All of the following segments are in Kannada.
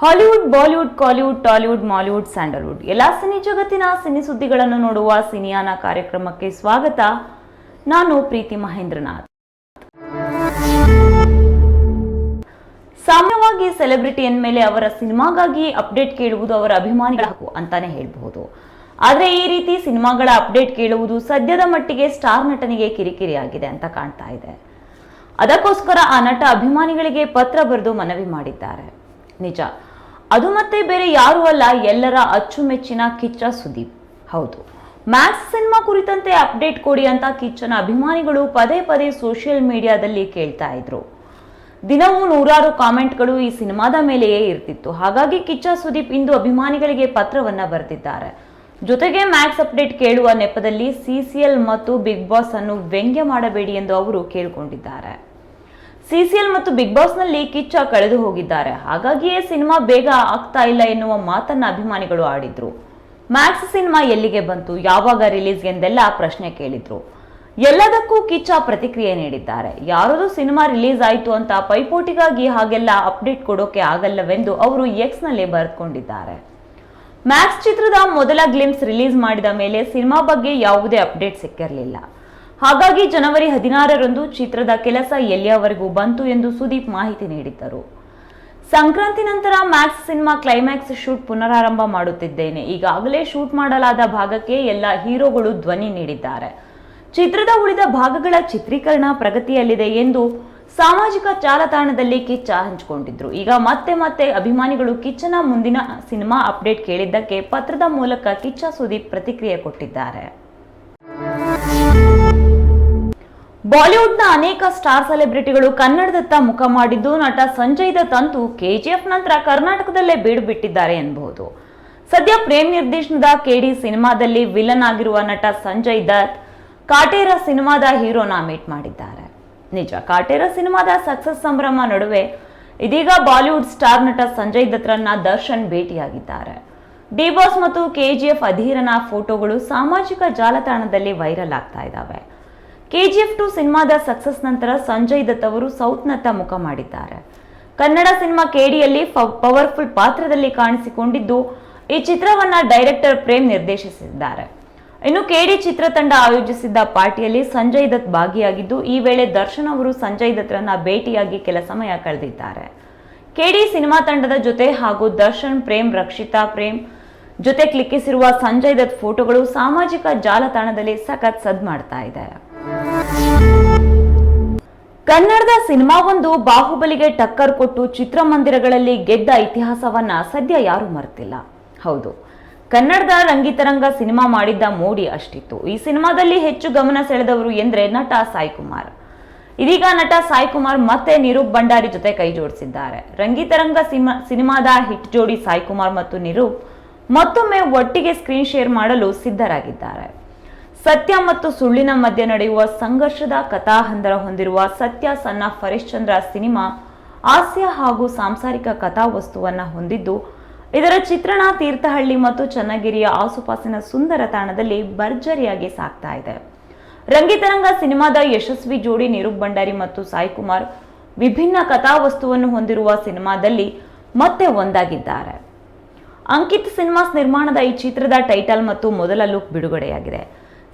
ಹಾಲಿವುಡ್, ಬಾಲಿವುಡ್, ಕಾಲಿವುಡ್, ಟಾಲಿವುಡ್, ಮಾಲಿವುಡ್, ಸ್ಯಾಂಡಲ್ವುಡ್. ಎಲ್ಲ ಸಿನಿ ಜಗತ್ತಿನ ಸಿನಿ ಸುದ್ದಿಗಳನ್ನು ನೋಡುವ ಸಿನಿಯಾನ ಕಾರ್ಯಕ್ರಮಕ್ಕೆ ಸ್ವಾಗತ. ನಾನು ಪ್ರೀತಿ ಮಹೇಂದ್ರನಾಥ್. ಸಾಮಾನ್ಯವಾಗಿ ಸೆಲೆಬ್ರಿಟಿ ಮೇಲೆ ಅವರ ಸಿನಿಮಾಗಾಗಿ ಅಪ್ಡೇಟ್ ಕೇಳುವುದು ಅವರ ಅಭಿಮಾನಿಗಳ ಹಕ್ಕು ಅಂತಾನೆ ಹೇಳಬಹುದು. ಆದರೆ ಈ ರೀತಿ ಸಿನಿಮಾಗಳ ಅಪ್ಡೇಟ್ ಕೇಳುವುದು ಸದ್ಯದ ಮಟ್ಟಿಗೆ ಸ್ಟಾರ್ ನಟನಿಗೆ ಕಿರಿಕಿರಿಯಾಗಿದೆ ಅಂತ ಕಾಣ್ತಾ ಇದೆ. ಅದಕ್ಕೋಸ್ಕರ ಆ ನಟ ಅಭಿಮಾನಿಗಳಿಗೆ ಪತ್ರ ಬರೆದು ಮನವಿ ಮಾಡಿದ್ದಾರೆ. ನಿಜ ಅದು ಮತ್ತೆ ಬೇರೆ ಯಾರೂ ಅಲ್ಲ, ಎಲ್ಲರ ಅಚ್ಚುಮೆಚ್ಚಿನ ಕಿಚ್ಚ ಸುದೀಪ್. ಹೌದು. ಮ್ಯಾಕ್ಸ್ ಸಿನಿಮಾ ಕುರಿತಂತೆ ಅಪ್ಡೇಟ್ ಕೊಡಿ ಅಂತ ಕಿಚ್ಚನ ಅಭಿಮಾನಿಗಳು ಪದೇ ಪದೇ ಸೋಷಿಯಲ್ ಮೀಡಿಯಾದಲ್ಲಿ ಕೇಳ್ತಾ ಇದ್ರು. ದಿನವೂ ನೂರಾರು ಕಾಮೆಂಟ್ಗಳು ಈ ಸಿನಿಮಾದ ಮೇಲೆಯೇ ಇರ್ತಿತ್ತು. ಹಾಗಾಗಿ ಕಿಚ್ಚ ಸುದೀಪ್ ಇಂದು ಅಭಿಮಾನಿಗಳಿಗೆ ಪತ್ರವನ್ನ ಬರೆದಿದ್ದಾರೆ. ಜೊತೆಗೆ ಮ್ಯಾಕ್ಸ್ ಅಪ್ಡೇಟ್ ಕೇಳುವ ನೆಪದಲ್ಲಿ ಸಿಸಿಎಲ್ ಮತ್ತು ಬಿಗ್ ಬಾಸ್ ಅನ್ನು ವ್ಯಂಗ್ಯ ಮಾಡಬೇಡಿ ಎಂದು ಅವರು ಕೇಳಿಕೊಂಡಿದ್ದಾರೆ. ಸಿಸಿಎಲ್ ಮತ್ತು ಬಿಗ್ ಬಾಸ್ನಲ್ಲಿ ಕಿಚ್ಚ ಕಳೆದು ಹೋಗಿದ್ದಾರೆ. ಹಾಗಾಗಿಯೇ ಸಿನಿಮಾ ಬೇಗ ಆಗ್ತಾ ಇಲ್ಲ ಎನ್ನುವ ಮಾತನ್ನ ಅಭಿಮಾನಿಗಳು ಆಡಿದ್ರು. ಮ್ಯಾಕ್ಸ್ ಸಿನಿಮಾ ಎಲ್ಲಿಗೆ ಬಂತು, ಯಾವಾಗ ರಿಲೀಸ್ ಎಂದೆಲ್ಲ ಪ್ರಶ್ನೆ ಕೇಳಿದ್ರು. ಎಲ್ಲದಕ್ಕೂ ಕಿಚ್ಚ ಪ್ರತಿಕ್ರಿಯೆ ನೀಡಿದ್ದಾರೆ. ಯಾರದು ಸಿನಿಮಾ ರಿಲೀಸ್ ಆಯಿತು ಅಂತ ಪೈಪೋಟಿಗಾಗಿ ಹಾಗೆಲ್ಲ ಅಪ್ಡೇಟ್ ಕೊಡೋಕೆ ಆಗಲ್ಲವೆಂದು ಅವರು ಎಕ್ಸ್ನಲ್ಲಿ ಬರೆದುಕೊಂಡಿದ್ದಾರೆ. ಮ್ಯಾಕ್ಸ್ ಚಿತ್ರದ ಮೊದಲ ಗ್ಲಿಮ್ಸ್ ರಿಲೀಸ್ ಮಾಡಿದ ಮೇಲೆ ಸಿನಿಮಾ ಬಗ್ಗೆ ಯಾವುದೇ ಅಪ್ಡೇಟ್ ಸಿಕ್ಕಿರಲಿಲ್ಲ. ಹಾಗಾಗಿ ಜನವರಿ ಹದಿನಾರರಂದು ಚಿತ್ರದ ಕೆಲಸ ಎಲ್ಲಿಯವರೆಗೂ ಬಂತು ಎಂದು ಸುದೀಪ್ ಮಾಹಿತಿ ನೀಡಿದ್ದರು. ಸಂಕ್ರಾಂತಿ ನಂತರ ಮ್ಯಾಕ್ಸ್ ಸಿನಿಮಾ ಕ್ಲೈಮ್ಯಾಕ್ಸ್ ಶೂಟ್ ಪುನರಾರಂಭ ಮಾಡುತ್ತಿದ್ದೇನೆ. ಈಗಾಗಲೇ ಶೂಟ್ ಮಾಡಲಾದ ಭಾಗಕ್ಕೆ ಎಲ್ಲ ಹೀರೋಗಳು ಧ್ವನಿ ನೀಡಿದ್ದಾರೆ. ಚಿತ್ರದ ಉಳಿದ ಭಾಗಗಳ ಚಿತ್ರೀಕರಣ ಪ್ರಗತಿಯಲ್ಲಿದೆ ಎಂದು ಸಾಮಾಜಿಕ ಜಾಲತಾಣದಲ್ಲಿ ಕಿಚ್ಚ ಹಂಚಿಕೊಂಡಿದ್ರು. ಈಗ ಮತ್ತೆ ಮತ್ತೆ ಅಭಿಮಾನಿಗಳು ಕಿಚ್ಚನ ಮುಂದಿನ ಸಿನಿಮಾ ಅಪ್ಡೇಟ್ ಕೇಳಿದ್ದಕ್ಕೆ ಪತ್ರದ ಮೂಲಕ ಕಿಚ್ಚ ಸುದೀಪ್ ಪ್ರತಿಕ್ರಿಯೆ ಕೊಟ್ಟಿದ್ದಾರೆ. ಬಾಲಿವುಡ್ನ ಅನೇಕ ಸ್ಟಾರ್ ಸೆಲೆಬ್ರಿಟಿಗಳು ಕನ್ನಡದತ್ತ ಮುಖ ಮಾಡಿದ್ದು ನಟ ಸಂಜಯ್ ದತ್ ಅಂತೂ ಕೆಜಿಎಫ್ ನಂತರ ಕರ್ನಾಟಕದಲ್ಲೇ ಬೀಡು ಬಿಟ್ಟಿದ್ದಾರೆ ಎನ್ನಬಹುದು ಸದ್ಯ ಪ್ರೇಮ್ ನಿರ್ದೇಶನದ ಕೆಡಿ ಸಿನಿಮಾದಲ್ಲಿ ವಿಲನ್ ಆಗಿರುವ ನಟ ಸಂಜಯ್ ದತ್ ಕಾಟೇರ ಸಿನಿಮಾದ ಹೀರೋನ ಮೀಟ್ ಮಾಡಿದ್ದಾರೆ. ನಿಜ, ಕಾಟೇರ ಸಿನಿಮಾದ ಸಕ್ಸಸ್ ಸಂಭ್ರಮ ನಡುವೆ ಇದೀಗ ಬಾಲಿವುಡ್ ಸ್ಟಾರ್ ನಟ ಸಂಜಯ್ ದತ್ರನ್ನ ದರ್ಶನ್ ಭೇಟಿಯಾಗಿದ್ದಾರೆ. ಡಿ ಬಾಸ್ ಮತ್ತು ಕೆಜಿಎಫ್ ಅಧೀರನ ಫೋಟೋಗಳು ಸಾಮಾಜಿಕ ಜಾಲತಾಣದಲ್ಲಿ ವೈರಲ್ ಆಗ್ತಾ ಇದ್ದಾವೆ. ಕೆಜಿಎಫ್ ಟು ಸಿನಿಮಾದ ಸಕ್ಸಸ್ ನಂತರ ಸಂಜಯ್ ದತ್ ಅವರು ಸೌತ್ನತ್ತ ಮುಖ ಮಾಡಿದ್ದಾರೆ. ಕನ್ನಡ ಸಿನಿಮಾ ಕೇಡಿಯಲ್ಲಿ ಪವರ್ಫುಲ್ ಪಾತ್ರದಲ್ಲಿ ಕಾಣಿಸಿಕೊಂಡಿದ್ದು, ಈ ಚಿತ್ರವನ್ನ ಡೈರೆಕ್ಟರ್ ಪ್ರೇಮ್ ನಿರ್ದೇಶಿಸಿದ್ದಾರೆ. ಇನ್ನು ಕೆಡಿ ಚಿತ್ರತಂಡ ಆಯೋಜಿಸಿದ್ದ ಪಾರ್ಟಿಯಲ್ಲಿ ಸಂಜಯ್ ದತ್ ಭಾಗಿಯಾಗಿದ್ದು, ಈ ವೇಳೆ ದರ್ಶನ್ ಅವರು ಸಂಜಯ್ ದತ್ರನ್ನ ಭೇಟಿಯಾಗಿ ಕೆಲ ಸಮಯ ಕಳೆದಿದ್ದಾರೆ. ಕೆಡಿ ಸಿನಿಮಾ ತಂಡದ ಜೊತೆ ಹಾಗೂ ದರ್ಶನ್, ಪ್ರೇಮ್, ರಕ್ಷಿತಾ, ಪ್ರೇಮ್ ಜೊತೆ ಕ್ಲಿಕ್ಕಿಸಿರುವ ಸಂಜಯ್ ದತ್ ಫೋಟೋಗಳು ಸಾಮಾಜಿಕ ಜಾಲತಾಣದಲ್ಲಿ ಸಖತ್ ಸದ್ ಮಾಡ್ತಾ ಇದೆ. ಕನ್ನಡದ ಸಿನಿಮಾವೊಂದು ಬಾಹುಬಲಿಗೆ ಟಕ್ಕರ್ ಕೊಟ್ಟು ಚಿತ್ರಮಂದಿರಗಳಲ್ಲಿ ಗೆದ್ದ ಇತಿಹಾಸವನ್ನ ಸದ್ಯ ಯಾರೂ ಮರೆತಿಲ್ಲ. ಹೌದು, ಕನ್ನಡದ ರಂಗಿತರಂಗ ಸಿನಿಮಾ ಮಾಡಿದ್ದ ಮೋಡಿ ಅಷ್ಟಿತ್ತು. ಈ ಸಿನಿಮಾದಲ್ಲಿ ಹೆಚ್ಚು ಗಮನ ಸೆಳೆದವರು ಎಂದ್ರೆ ನಟ ಸಾಯಿ ಕುಮಾರ್. ಇದೀಗ ನಟ ಸಾಯಿ ಕುಮಾರ್ ಮತ್ತೆ ನಿರೂಪ್ ಭಂಡಾರಿ ಜೊತೆ ಕೈ ಜೋಡಿಸಿದ್ದಾರೆ. ರಂಗಿತರಂಗ ಸಿನಿಮಾ ಸಿನಿಮಾದ ಹಿಟ್ ಜೋಡಿ ಸಾಯಿ ಕುಮಾರ್ ಮತ್ತು ನಿರೂಪ್ ಮತ್ತೊಮ್ಮೆ ಒಟ್ಟಿಗೆ ಸ್ಕ್ರೀನ್ ಶೇರ್ ಮಾಡಲು ಸಿದ್ಧರಾಗಿದ್ದಾರೆ. ಸತ್ಯ ಮತ್ತು ಸುಳ್ಳಿನ ಮಧ್ಯೆ ನಡೆಯುವ ಸಂಘರ್ಷದ ಕಥಾಹಂದರ ಹೊಂದಿರುವ ಸತ್ಯ ಸನ್ನ ಹರಿಶ್ಚಂದ್ರ ಸಿನಿಮಾ ಹಾಸ್ಯ ಹಾಗೂ ಸಾಂಸಾರಿಕ ಕಥಾವಸ್ತುವನ್ನು ಹೊಂದಿದ್ದು, ಇದರ ಚಿತ್ರಣ ತೀರ್ಥಹಳ್ಳಿ ಮತ್ತು ಚನ್ನಗಿರಿಯ ಆಸುಪಾಸಿನ ಸುಂದರ ತಾಣದಲ್ಲಿ ಭರ್ಜರಿಯಾಗಿ ಸಾಗ್ತಾ ಇದೆ. ರಂಗಿತರಂಗ ಸಿನಿಮಾದ ಯಶಸ್ವಿ ಜೋಡಿ ನಿರೂಪ್ ಭಂಡಾರಿ ಮತ್ತು ಸಾಯಿ ಕುಮಾರ್ ವಿಭಿನ್ನ ಕಥಾವಸ್ತುವನ್ನು ಹೊಂದಿರುವ ಸಿನಿಮಾದಲ್ಲಿ ಮತ್ತೆ ಒಂದಾಗಿದ್ದಾರೆ. ಅಂಕಿತ್ ಸಿನಿಮಾಸ್ ನಿರ್ಮಾಣದ ಈ ಚಿತ್ರದ ಟೈಟಲ್ ಮತ್ತು ಮೊದಲ ಲುಕ್ ಬಿಡುಗಡೆಯಾಗಿದೆ.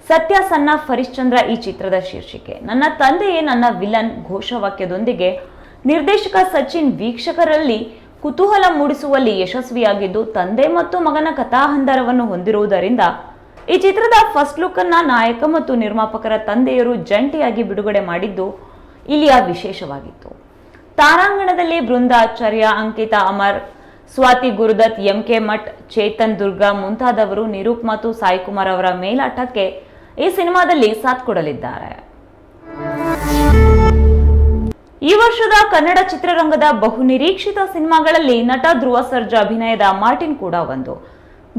ಸತ್ಯ ಸನ್ನ ಫರಿಶ್ಚಂದ್ರ ಈ ಚಿತ್ರದ ಶೀರ್ಷಿಕೆ. ನನ್ನ ತಂದೆಯೇ ನನ್ನ ವಿಲನ್ ಘೋಷವಾಕ್ಯದೊಂದಿಗೆ ನಿರ್ದೇಶಕ ಸಚಿನ್ ವೀಕ್ಷಕರಲ್ಲಿ ಕುತೂಹಲ ಮೂಡಿಸುವಲ್ಲಿ ಯಶಸ್ವಿಯಾಗಿದ್ದು, ತಂದೆ ಮತ್ತು ಮಗನ ಕಥಾಹಂದರವನ್ನು ಹೊಂದಿರುವುದರಿಂದ ಈ ಚಿತ್ರದ ಫಸ್ಟ್ ಲುಕ್ ಅನ್ನ ನಾಯಕ ಮತ್ತು ನಿರ್ಮಾಪಕರ ತಂದೆಯರು ಜಂಟಿಯಾಗಿ ಬಿಡುಗಡೆ ಮಾಡಿದ್ದು ಇಲ್ಲಿಯ ವಿಶೇಷವಾಗಿತ್ತು. ತಾರಾಂಗಣದಲ್ಲಿ ಬೃಂದಾಚಾರ್ಯ ಅಂಕಿತಾ ಅಮರ್, ಸ್ವಾತಿ ಗುರುದತ್ ಎಂ ಕೆ ಮಠ್, ಚೇತನ್ ದುರ್ಗಾ ಮುಂತಾದವರು ನಿರೂಪ್ ಮತ್ತು ಸಾಯಿಕುಮಾರ್ ಅವರ ಮೇಲಾಟಕ್ಕೆ ಈ ಸಿನಿಮಾದಲ್ಲಿ ಸಾಥ್ ಕೊಡಲಿದ್ದಾರೆ. ಈ ವರ್ಷದ ಕನ್ನಡ ಚಿತ್ರರಂಗದ ಬಹು ನಿರೀಕ್ಷಿತ ಸಿನಿಮಾಗಳಲ್ಲಿ ನಟ ಧ್ರುವ ಸರ್ಜಾ ಅಭಿನಯದ ಮಾರ್ಟಿನ್ ಕೂಡ ಒಂದು.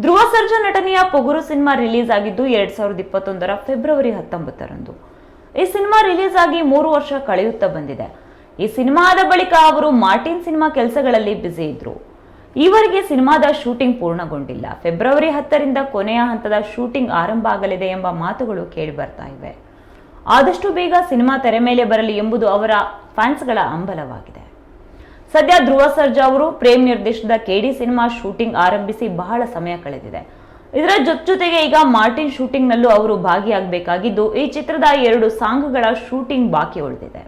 ಧ್ರುವ ಸರ್ಜಾ ನಟನೆಯ ಪೊಗುರು ಸಿನಿಮಾ ರಿಲೀಸ್ ಆಗಿದ್ದು ಎರಡ್ ಸಾವಿರದ ಇಪ್ಪತ್ತೊಂದರ ಫೆಬ್ರವರಿ ಹತ್ತೊಂಬತ್ತರಂದು. ಈ ಸಿನಿಮಾ ರಿಲೀಸ್ ಆಗಿ ಮೂರು ವರ್ಷ ಕಳೆಯುತ್ತಾ ಬಂದಿದೆ. ಈ ಸಿನಿಮಾದ ಬಳಿಕ ಅವರು ಮಾರ್ಟಿನ್ ಸಿನಿಮಾ ಕೆಲಸಗಳಲ್ಲಿ ಬ್ಯುಸಿ ಇದ್ರು. ಈವರೆಗೆ ಸಿನಿಮಾದ ಶೂಟಿಂಗ್ ಪೂರ್ಣಗೊಂಡಿಲ್ಲ. ಫೆಬ್ರವರಿ ಹತ್ತರಿಂದ ಕೊನೆಯ ಹಂತದ ಶೂಟಿಂಗ್ ಆರಂಭ ಆಗಲಿದೆ ಎಂಬ ಮಾತುಗಳು ಕೇಳಿ ಬರ್ತಾ ಇವೆ. ಆದಷ್ಟು ಬೇಗ ಸಿನಿಮಾ ತೆರೆ ಮೇಲೆ ಬರಲಿ ಎಂಬುದು ಅವರ ಫ್ಯಾನ್ಸ್ಗಳ ಅಂಬಲವಾಗಿದೆ ಸದ್ಯ ಧ್ರುವ ಸರ್ಜಾ ಅವರು ಪ್ರೇಮ್ ನಿರ್ದೇಶನದ ಕೆಡಿ ಸಿನಿಮಾ ಶೂಟಿಂಗ್ ಆರಂಭಿಸಿ ಬಹಳ ಸಮಯ ಕಳೆದಿದೆ. ಇದರ ಜೊತೆ ಜೊತೆಗೆ ಈಗ ಮಾರ್ಟಿನ್ ಶೂಟಿಂಗ್ನಲ್ಲೂ ಅವರು ಭಾಗಿಯಾಗಬೇಕಾಗಿದ್ದು, ಈ ಚಿತ್ರದ ಎರಡು ಸಾಂಗ್ಗಳ ಶೂಟಿಂಗ್ ಬಾಕಿ ಉಳಿದಿದೆ.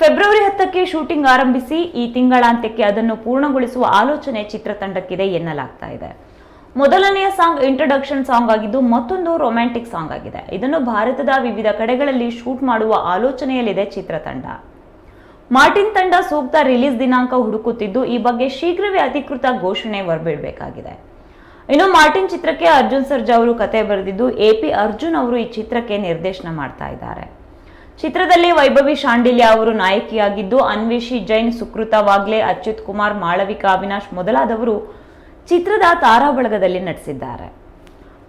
ಫೆಬ್ರವರಿ ಹತ್ತಕ್ಕೆ ಶೂಟಿಂಗ್ ಆರಂಭಿಸಿ ಈ ತಿಂಗಳಾಂತ್ಯಕ್ಕೆ ಅದನ್ನು ಪೂರ್ಣಗೊಳಿಸುವ ಆಲೋಚನೆ ಚಿತ್ರತಂಡಕ್ಕಿದೆ ಎನ್ನಲಾಗ್ತಾ ಇದೆ. ಮೊದಲನೆಯ ಸಾಂಗ್ ಇಂಟ್ರೊಡಕ್ಷನ್ ಸಾಂಗ್ ಆಗಿದ್ದು ಮತ್ತೊಂದು ರೊಮ್ಯಾಂಟಿಕ್ ಸಾಂಗ್ ಆಗಿದೆ. ಇದನ್ನು ಭಾರತದ ವಿವಿಧ ಕಡೆಗಳಲ್ಲಿ ಶೂಟ್ ಮಾಡುವ ಆಲೋಚನೆಯಲ್ಲಿದೆ ಚಿತ್ರತಂಡ. ಮಾರ್ಟಿನ್ ತಂಡ ಸೂಕ್ತ ರಿಲೀಸ್ ದಿನಾಂಕ ಹುಡುಕುತ್ತಿದ್ದು ಈ ಬಗ್ಗೆ ಶೀಘ್ರವೇ ಅಧಿಕೃತ ಘೋಷಣೆ ಹೊರಬಿಡಬೇಕಾಗಿದೆ. ಇನ್ನು ಮಾರ್ಟಿನ್ ಚಿತ್ರಕ್ಕೆ ಅರ್ಜುನ್ ಸರ್ಜಾ ಅವರು ಕತೆ ಬರೆದಿದ್ದು ಎ ಪಿ ಅರ್ಜುನ್ ಅವರು ಈ ಚಿತ್ರಕ್ಕೆ ನಿರ್ದೇಶನ ಮಾಡ್ತಾ ಇದ್ದಾರೆ. ಚಿತ್ರದಲ್ಲಿ ವೈಭವಿ ಶಾಂಡಿಲ್ಯ ಅವರು ನಾಯಕಿಯಾಗಿದ್ದು, ಅನ್ವೇಷಿ ಜೈನ್ ಸುಕೃತ ವಾಗ್ಲೆ, ಅಚ್ಯುತ್ ಕುಮಾರ್, ಮಾಳವಿಕಾ ಅವಿನಾಶ್ ಮೊದಲಾದವರು ಚಿತ್ರದ ತಾರಾಬಳಗದಲ್ಲಿ ನಟಿಸಿದ್ದಾರೆ.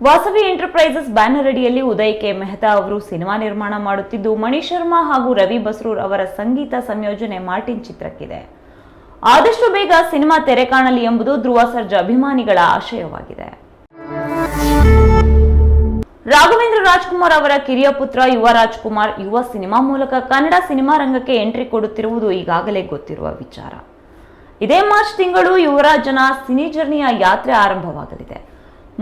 ವಾಸವಿ ಎಂಟರ್ಪ್ರೈಸಸ್ ಬ್ಯಾನರ್ ಅಡಿಯಲ್ಲಿ ಉದಯ್ ಕೆ. ಮೆಹ್ತಾ ಅವರು ಸಿನಿಮಾ ನಿರ್ಮಾಣ ಮಾಡುತ್ತಿದ್ದು, ಮಣಿ ಶರ್ಮಾ ಹಾಗೂ ರವಿ ಬಸ್ರೂರ್ ಅವರ ಸಂಗೀತ ಸಂಯೋಜನೆ ಮಾರ್ಟಿನ್ ಚಿತ್ರಕ್ಕಿದೆ. ಆದಷ್ಟು ಬೇಗ ಸಿನಿಮಾ ತೆರೆ ಕಾಣಲಿ ಎಂಬುದು ಧ್ರುವ ಸರ್ಜಾ ಅಭಿಮಾನಿಗಳ ಆಶಯವಾಗಿದೆ. ರಾಘವೇಂದ್ರ ರಾಜ್ಕುಮಾರ್ ಅವರ ಕಿರಿಯ ಪುತ್ರ ಯುವ ರಾಜ್ಕುಮಾರ್, ಯುವ ಸಿನಿಮಾ ಮೂಲಕ ಕನ್ನಡ ಸಿನಿಮಾ ರಂಗಕ್ಕೆ ಎಂಟ್ರಿ ಕೊಡುತ್ತಿರುವುದು ಈಗಾಗಲೇ ಗೊತ್ತಿರುವ ವಿಚಾರ. ಇದೇ ಮಾರ್ಚ್ ತಿಂಗಳು ಯುವರಾಜನ ಸಿನಿ ಜರ್ನಿಯ ಯಾತ್ರೆ ಆರಂಭವಾಗಲಿದೆ.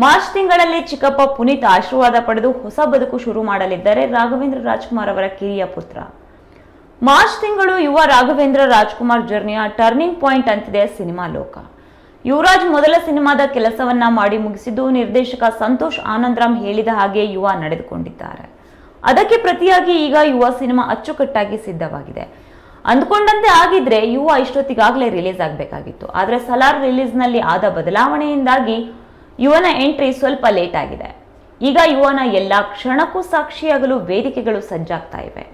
ಮಾರ್ಚ್ ತಿಂಗಳಲ್ಲಿ ಚಿಕ್ಕಪ್ಪ ಪುನೀತ್ ಆಶೀರ್ವಾದ ಪಡೆದು ಹೊಸ ಬದುಕು ಶುರು ಮಾಡಲಿದ್ದಾರೆ ರಾಘವೇಂದ್ರ ರಾಜ್ಕುಮಾರ್ ಅವರ ಕಿರಿಯ ಪುತ್ರ. ಮಾರ್ಚ್ ತಿಂಗಳು ಯುವ ರಾಘವೇಂದ್ರ ರಾಜ್ಕುಮಾರ್ ಜರ್ನಿಯ ಟರ್ನಿಂಗ್ ಪಾಯಿಂಟ್ ಅಂತಿದೆ ಸಿನಿಮಾ ಲೋಕ. ಯುವರಾಜ್ ಮೊದಲ ಸಿನಿಮಾದ ಕೆಲಸವನ್ನ ಮಾಡಿ ಮುಗಿಸಿದ್ದು ನಿರ್ದೇಶಕ ಸಂತೋಷ್ ಆನಂದ್ರಾಮ್ ಹೇಳಿದ ಹಾಗೆ ಯುವ ನಡೆದುಕೊಂಡಿದ್ದಾರೆ. ಅದಕ್ಕೆ ಪ್ರತಿಯಾಗಿ ಈಗ ಯುವ ಸಿನಿಮಾ ಅಚ್ಚುಕಟ್ಟಾಗಿ ಸಿದ್ಧವಾಗಿದೆ. ಅಂದ್ಕೊಂಡಂತೆ ಆಗಿದ್ರೆ ಯುವ ಇಷ್ಟೊತ್ತಿಗಾಗಲೇ ರಿಲೀಸ್ ಆಗಬೇಕಾಗಿತ್ತು. ಆದರೆ ಸಲಾರ್ ರಿಲೀಸ್ನಲ್ಲಿ ಆದ ಬದಲಾವಣೆಯಿಂದಾಗಿ ಯುವನ ಎಂಟ್ರಿ ಸ್ವಲ್ಪ ಲೇಟ್ ಆಗಿದೆ. ಈಗ ಯುವನ ಎಲ್ಲ ಕ್ಷಣಕ್ಕೂ ಸಾಕ್ಷಿಯಾಗಲು ವೇದಿಕೆಗಳು ಸಜ್ಜಾಗ್ತಾ ಇವೆ.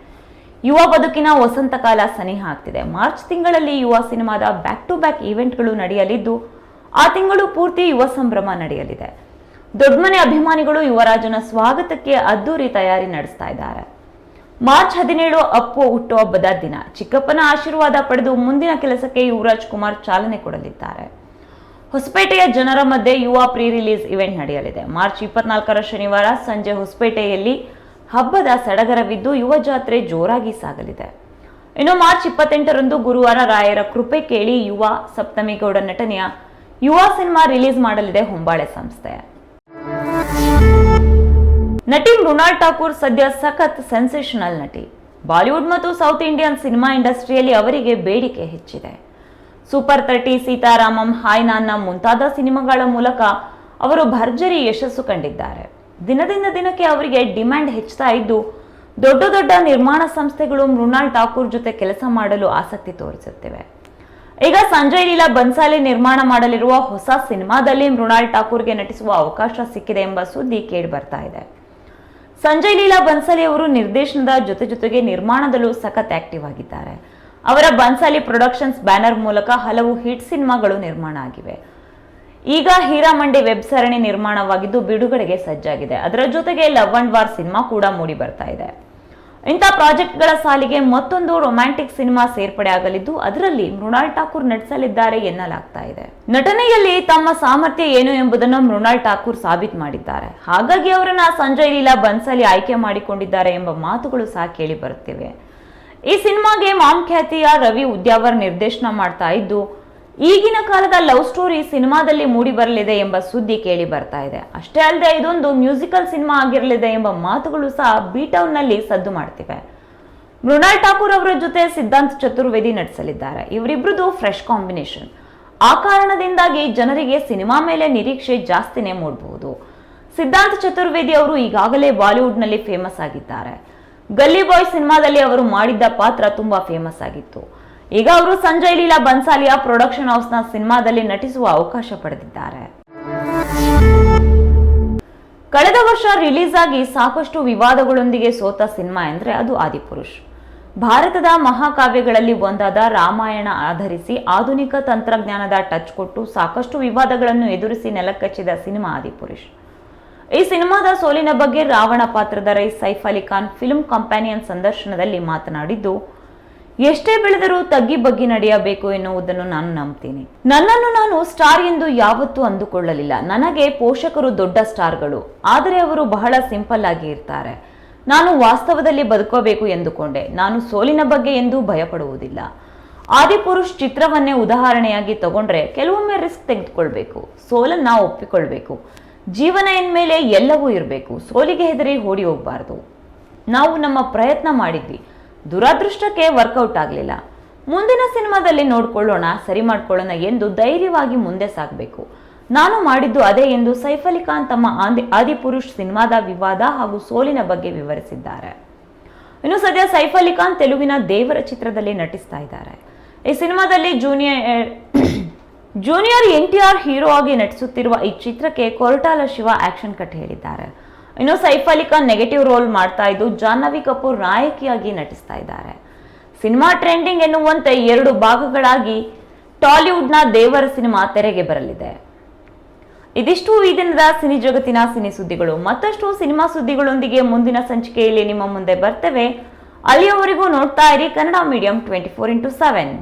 ಯುವ ಬದುಕಿನ ವಸಂತಕಾಲ ಸನಿಹ ಆಗ್ತಿದೆ. ಮಾರ್ಚ್ ತಿಂಗಳಲ್ಲಿ ಯುವ ಸಿನಿಮಾದ ಬ್ಯಾಕ್ ಟು ಬ್ಯಾಕ್ ಈವೆಂಟ್ಗಳು ನಡೆಯಲಿದ್ದು ಆ ತಿಂಗಳು ಪೂರ್ತಿ ಯುವ ಸಂಭ್ರಮ ನಡೆಯಲಿದೆ. ದೊಡ್ಡಮನೆ ಅಭಿಮಾನಿಗಳು ಯುವರಾಜನ ಸ್ವಾಗತಕ್ಕೆ ಅದ್ದೂರಿ ತಯಾರಿ ನಡೆಸ್ತಾ ಇದ್ದಾರೆ. ಮಾರ್ಚ್ ಹದಿನೇಳು ಅಪ್ಪು ಹುಟ್ಟುಹಬ್ಬದ ದಿನ. ಚಿಕ್ಕಪ್ಪನ ಆಶೀರ್ವಾದ ಪಡೆದು ಮುಂದಿನ ಕೆಲಸಕ್ಕೆ ಯುವರಾಜ್ ಕುಮಾರ್ ಚಾಲನೆ ಕೊಡಲಿದ್ದಾರೆ. ಹೊಸಪೇಟೆಯ ಜನರ ಮಧ್ಯೆ ಯುವ ಪ್ರೀ ರಿಲೀಸ್ ಇವೆಂಟ್ ನಡೆಯಲಿದೆ. ಮಾರ್ಚ್ ಇಪ್ಪತ್ನಾಲ್ಕರ ಶನಿವಾರ ಸಂಜೆ ಹೊಸಪೇಟೆಯಲ್ಲಿ ಹಬ್ಬದ ಸಡಗರವಿದ್ದು ಯುವ ಜಾತ್ರೆ ಜೋರಾಗಿ ಸಾಗಲಿದೆ. ಇನ್ನು ಮಾರ್ಚ್ ಇಪ್ಪತ್ತೆಂಟರಂದು ಗುರುವಾರ ರಾಯರ ಕೃಪೆ ಕೇಳಿ ಯುವ ಸಪ್ತಮಿಗೌಡ ನಟನೆಯ ಯುವ ಸಿನಿಮಾ ರಿಲೀಸ್ ಮಾಡಲಿದೆ ಹೊಂಬಾಳೆ ಸಂಸ್ಥೆ. ನಟಿ ಮೃಣಾಲ್ ಠಾಕೂರ್ ಸದ್ಯ ಸಖತ್ ಸೆನ್ಸೇಷನಲ್ ನಟಿ. ಬಾಲಿವುಡ್ ಮತ್ತು ಸೌತ್ ಇಂಡಿಯನ್ ಸಿನಿಮಾ ಇಂಡಸ್ಟ್ರಿಯಲ್ಲಿ ಅವರಿಗೆ ಬೇಡಿಕೆ ಹೆಚ್ಚಿದೆ. Super thirty Sitaramam, Hi Nanna ಮುಂತಾದ ಸಿನಿಮಾಗಳ ಮೂಲಕ ಅವರು ಭರ್ಜರಿ ಯಶಸ್ಸು ಕಂಡಿದ್ದಾರೆ. ದಿನದಿಂದ ದಿನಕ್ಕೆ ಅವರಿಗೆ ಡಿಮ್ಯಾಂಡ್ ಹೆಚ್ಚುತ್ತಾ ಇದ್ದು, ದೊಡ್ಡ ದೊಡ್ಡ ನಿರ್ಮಾಣ ಸಂಸ್ಥೆಗಳು ಮೃಣಾಲ್ ಠಾಕೂರ್ ಜೊತೆ ಕೆಲಸ ಮಾಡಲು ಆಸಕ್ತಿ ತೋರಿಸುತ್ತಿವೆ. ಈಗ ಸಂಜಯ್ ಲೀಲಾ ಬನ್ಸಾಲಿ ನಿರ್ಮಾಣ ಮಾಡಲಿರುವ ಹೊಸ ಸಿನಿಮಾದಲ್ಲಿ ಮೃಣಾಲ್ ಠಾಕೂರ್ಗೆ ನಟಿಸುವ ಅವಕಾಶ ಸಿಕ್ಕಿದೆ ಎಂಬ ಸುದ್ದಿ ಕೇಳಿ ಬರ್ತಾ ಇದೆ. ಸಂಜಯ್ ಲೀಲಾ ಬನ್ಸಾಲಿ ಅವರು ನಿರ್ದೇಶನದ ಜೊತೆ ಜೊತೆಗೆ ನಿರ್ಮಾಣದಲ್ಲೂ ಸಖತ್ ಆಕ್ಟಿವ್ ಆಗಿದ್ದಾರೆ. ಅವರ ಬನ್ಸಾಲಿ ಪ್ರೊಡಕ್ಷನ್ಸ್ ಬ್ಯಾನರ್ ಮೂಲಕ ಹಲವು ಹಿಟ್ ಸಿನಿಮಾಗಳು ನಿರ್ಮಾಣ ಆಗಿವೆ. ಈಗ ಹೀರಾಮಂಡಿ ವೆಬ್ ಸರಣಿ ನಿರ್ಮಾಣವಾಗಿದ್ದು ಬಿಡುಗಡೆಗೆ ಸಜ್ಜಾಗಿದೆ. ಅದರ ಜೊತೆಗೆ ಲವ್ ಅಂಡ್ ವಾರ್ ಸಿನಿಮಾ ಕೂಡ ಮೂಡಿ ಬರ್ತಾ ಇದೆ. ಇಂಥ ಪ್ರಾಜೆಕ್ಟ್ಗಳ ಸಾಲಿಗೆ ಮತ್ತೊಂದು ರೊಮ್ಯಾಂಟಿಕ್ ಸಿನಿಮಾ ಸೇರ್ಪಡೆ ಆಗಲಿದ್ದು, ಅದರಲ್ಲಿ ಮೃಣಾಲ್ ಠಾಕೂರ್ ನಟಿಸಲಿದ್ದಾರೆ ಎನ್ನಲಾಗ್ತಾ ಇದೆ. ನಟನೆಯಲ್ಲಿ ತಮ್ಮ ಸಾಮರ್ಥ್ಯ ಏನು ಎಂಬುದನ್ನು ಮೃಣಾಲ್ ಠಾಕೂರ್ ಸಾಬೀತು ಮಾಡಿದ್ದಾರೆ. ಹಾಗಾಗಿ ಅವರನ್ನ ಸಂಜಯ್ ಲೀಲಾ ಬನ್ಸಲಿ ಆಯ್ಕೆ ಮಾಡಿಕೊಂಡಿದ್ದಾರೆ ಎಂಬ ಮಾತುಗಳು ಸಹ ಕೇಳಿ ಬರುತ್ತಿವೆ. ಈ ಸಿನಿಮಾಗೆ ಮಾಮ್ ಖ್ಯಾತಿಯ ರವಿ ಉದ್ಯಾವರ್ ನಿರ್ದೇಶನ ಮಾಡ್ತಾ ಇದ್ದು ಈಗಿನ ಕಾಲದ ಲವ್ ಸ್ಟೋರಿ ಸಿನಿಮಾದಲ್ಲಿ ಮೂಡಿ ಬರಲಿದೆ ಎಂಬ ಸುದ್ದಿ ಕೇಳಿ ಬರ್ತಾ ಇದೆ. ಅಷ್ಟೇ ಅಲ್ಲದೆ ಇದೊಂದು ಮ್ಯೂಸಿಕಲ್ ಸಿನಿಮಾ ಆಗಿರಲಿದೆ ಎಂಬ ಮಾತುಗಳು ಸಹ ನಲ್ಲಿ ಸದ್ದು ಮಾಡ್ತಿವೆ. ಮೃಣಾಲ್ ಠಾಕೂರ್ ಅವರ ಜೊತೆ ಸಿದ್ಧಾಂತ್ ಚತುರ್ವೇದಿ ನಟಿಸಲಿದ್ದಾರೆ ಇವರಿಬ್ರದ್ದು ಫ್ರೆಶ್ ಕಾಂಬಿನೇಷನ್. ಆ ಕಾರಣದಿಂದಾಗಿ ಜನರಿಗೆ ಸಿನಿಮಾ ಮೇಲೆ ನಿರೀಕ್ಷೆ ಜಾಸ್ತಿನೇ ಮೂಡಬಹುದು ಸಿದ್ಧಾಂತ್ ಚತುರ್ವೇದಿ ಅವರು ಈಗಾಗಲೇ ಬಾಲಿವುಡ್ನಲ್ಲಿ ಫೇಮಸ್ ಆಗಿದ್ದಾರೆ. ಗಲ್ಲಿ ಬಾಯ್ ಸಿನಿಮಾದಲ್ಲಿ ಅವರು ಮಾಡಿದ್ದ ಪಾತ್ರ ತುಂಬಾ ಫೇಮಸ್ ಆಗಿತ್ತು. ಈಗ ಅವರು ಸಂಜಯ್ ಲೀಲಾ ಬನ್ಸಾಲಿಯ ಪ್ರೊಡಕ್ಷನ್ ಹೌಸ್ನ ಸಿನಿಮಾದಲ್ಲಿ ನಟಿಸುವ ಅವಕಾಶ ಪಡೆದಿದ್ದಾರೆ. ಕಳೆದ ವರ್ಷ ರಿಲೀಸ್ ಆಗಿ ಸಾಕಷ್ಟು ವಿವಾದಗಳೊಂದಿಗೆ ಸೋತ ಸಿನಿಮಾ ಎಂದ್ರೆ ಅದು ಆದಿಪುರುಷ್ ಭಾರತದ ಮಹಾಕಾವ್ಯಗಳಲ್ಲಿ ಒಂದಾದ ರಾಮಾಯಣ ಆಧರಿಸಿ ಆಧುನಿಕ ತಂತ್ರಜ್ಞಾನದ ಟಚ್ ಕೊಟ್ಟು ಸಾಕಷ್ಟು ವಿವಾದಗಳನ್ನು ಎದುರಿಸಿ ನೆಲಕಚ್ಚಿದ ಸಿನಿಮಾ ಆದಿಪುರುಷ್ ಈ ಸಿನಿಮಾದ ಸೋಲಿನ ಬಗ್ಗೆ ರಾವಣ ಪಾತ್ರದ ರೈ ಸೈಫ್ ಅಲಿ ಖಾನ್ ಫಿಲ್ಮ್ ಕಂಪ್ಯಾನಿಯನ್ ಸಂದರ್ಶನದಲ್ಲಿ ಮಾತನಾಡಿದ್ದು ಎಷ್ಟೇ ಬೆಳೆದರೂ ತಗ್ಗಿ ಬಗ್ಗಿ ನಡೆಯಬೇಕು ಎನ್ನುವುದನ್ನು ನಾನು ನಂಬ್ತೀನಿ. ನನ್ನನ್ನು ನಾನು ಸ್ಟಾರ್ ಎಂದು ಯಾವತ್ತೂ ಅಂದುಕೊಳ್ಳಲಿಲ್ಲ. ನನಗೆ ಪೋಷಕರು ದೊಡ್ಡ ಸ್ಟಾರ್ಗಳು. ಆದರೆ ಅವರು ಬಹಳ ಸಿಂಪಲ್ ಆಗಿ ಇರ್ತಾರೆ. ನಾನು ವಾಸ್ತವದಲ್ಲಿ ಬದುಕೋಬೇಕು ಎಂದುಕೊಂಡೆ. ನಾನು ಸೋಲಿನ ಬಗ್ಗೆ ಎಂದೂ ಭಯಪಡುವುದಿಲ್ಲ. ಆದಿಪುರುಷ್ ಚಿತ್ರವನ್ನೇ ಉದಾಹರಣೆಯಾಗಿ ತಗೊಂಡ್ರೆ ಕೆಲವೊಮ್ಮೆ ರಿಸ್ಕ್ ತೆಗೆದುಕೊಳ್ಬೇಕು. ಸೋಲನ್ನ ಒಪ್ಪಿಕೊಳ್ಬೇಕು. ಜೀವನ ಮೇಲೆ ಎಲ್ಲವೂ ಇರಬೇಕು. ಸೋಲಿಗೆ ಹೆದರಿ ಓಡಿ ಹೋಗಬಾರ್ದು. ನಾವು ನಮ್ಮ ಪ್ರಯತ್ನ ಮಾಡಿದ್ವಿ. ದುರಾದೃಷ್ಟಕ್ಕೆ ವರ್ಕೌಟ್ ಆಗಲಿಲ್ಲ. ಮುಂದಿನ ಸಿನಿಮಾದಲ್ಲಿ ನೋಡ್ಕೊಳ್ಳೋಣ, ಸರಿ ಮಾಡ್ಕೊಳ್ಳೋಣ ಎಂದು ಧೈರ್ಯವಾಗಿ ಮುಂದೆ ಸಾಗಬೇಕು. ನಾನು ಮಾಡಿದ್ದು ಅದೇ ಎಂದು ಸೈಫ್ ಅಲಿ ಖಾನ್ ತಮ್ಮ ಆದಿ, ಆದಿಪುರುಷ್ ಸಿನಿಮಾದ ವಿವಾದ ಹಾಗೂ ಸೋಲಿನ ಬಗ್ಗೆ ವಿವರಿಸಿದ್ದಾರೆ. ಇನ್ನು ಸದ್ಯ ಸೈಫ್ ಅಲಿ ಖಾನ್ ತೆಲುಗಿನ ದೇವರ ಚಿತ್ರದಲ್ಲಿ ನಟಿಸ್ತಾ ಇದ್ದಾರೆ. ಈ ಸಿನಿಮಾದಲ್ಲಿ junior junior N T R hero ಆಗಿ ನಟಿಸುತ್ತಿರುವ ಈ ಚಿತ್ರಕ್ಕೆ ಕೊರಟಾಲ ಶಿವ ಆಕ್ಷನ್ ಕಟ್ ಹೇಳಿದ್ದಾರೆ. ಇನ್ನು ಸೈಫ್ ಅಲಿ ಖಾನ್ ನೆಗೆಟಿವ್ ರೋಲ್ ಮಾಡ್ತಾ ಇದ್ದು ಜಾಹ್ನವಿ ಕಪೂರ್ ನಾಯಕಿಯಾಗಿ ನಟಿಸ್ತಾ ಇದ್ದಾರೆ. ಸಿನಿಮಾ ಟ್ರೆಂಡಿಂಗ್ ಎನ್ನುವಂತೆ ಎರಡು ಭಾಗಗಳಾಗಿ ಟಾಲಿವುಡ್ನ ದೇವರ ಸಿನಿಮಾ ತೆರೆಗೆ ಬರಲಿದೆ. ಇದಿಷ್ಟು ಈ ದಿನದ ಸಿನಿ ಜಗತ್ತಿನ ಸಿನಿ ಸುದ್ದಿಗಳು. ಮತ್ತಷ್ಟು ಸಿನಿಮಾ ಸುದ್ದಿಗಳೊಂದಿಗೆ ಮುಂದಿನ ಸಂಚಿಕೆಯಲ್ಲಿ ನಿಮ್ಮ ಮುಂದೆ ಬರ್ತೇವೆ. ಅಲ್ಲಿಯವರೆಗೂ ನೋಡ್ತಾ ಇರಿ Kannada medium twenty four into seven